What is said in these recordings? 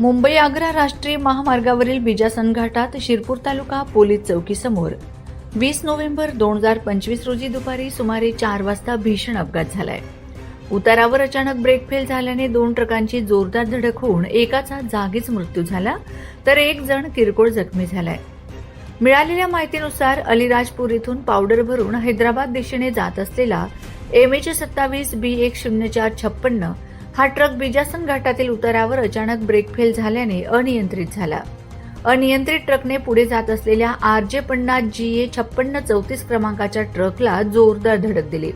मुंबई आग्रा राष्ट्रीय महामार्गावरील बिजासन घाटात शिरपूर तालुका पोलीस चौकीसमोर. वीस नोव्हेंबर दोन हजार पंचवीस रोजी दुपारी सुमारे चार वाजता भीषण अपघात झालाय. उतारावर अचानक ब्रेक फेल झाल्याने दोन ट्रकांची जोरदार धडक होऊन एकाचा जागीच मृत्यू झाला तर एक जण किरकोळ जखमी झालाय. मिळालेल्या माहितीनुसार अलिराजपूर इथून पावडर भरून हैदराबाद दिशेने जात असलेला एम एच सत्तावीस बी एक शून्य चार छप्पन्न हा ट्रक बिजासन घाटातील उतारावर अचानक ब्रेक फेल झाल्याने अनियंत्रित झाला. अनियंत्रित ट्रकने पुढे जात असलेल्या आर जे पन्नास जी ए छप्पन्न चौतीस क्रमांकाच्या ट्रकला जोरदार धडक दिली.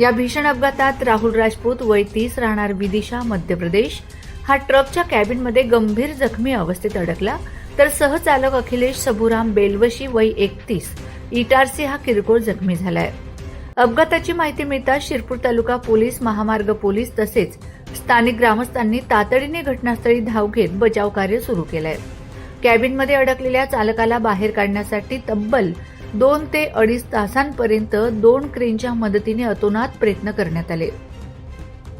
या भीषण अपघातात राहुल राजपूत वय तीस राहणार विदिशा मध्य प्रदेश. हा ट्रकच्या कॅबिनमध्ये गंभीर जखमी अवस्थेत अडकला. तर सहचालक अखिलेश सबुराम बेलवशी वय एकतीस. इटारसी हा किरकोळ जखमी झालाय. अपघाताची माहिती मिळताच शिरपूर तालुका पोलीस महामार्ग पोलीस तसेच स्थानिक ग्रामस्थांनी तातडीने घटनास्थळी धाव घेत बचाव कार्य सुरू केलंय. कॅबिनमध्ये अडकलेल्या चालकाला बाहेर काढण्यासाठी तब्बल दोन ते अडीच तासांपर्यंत दोन क्रेनच्या मदतीने अतोनात प्रयत्न करण्यात आले.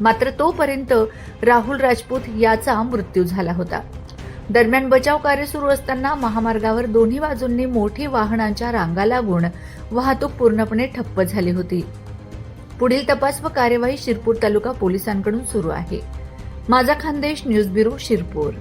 मात्र तोपर्यंत राहुल राजपूत याचा मृत्यू झाला होता. दरम्यान बचाव कार्य सुरू असताना महामार्गावर दोन्ही बाजूंनी मोठी वाहनांच्या रांगा लागून वाहतूक पूर्णपणे ठप्प झाली होती. पुढील तपास व कार्यवाही शिरपूर तालुका पोलिसांकडून सुरू आहे. माझा खानदेश न्यूज ब्युरो शिरपूर.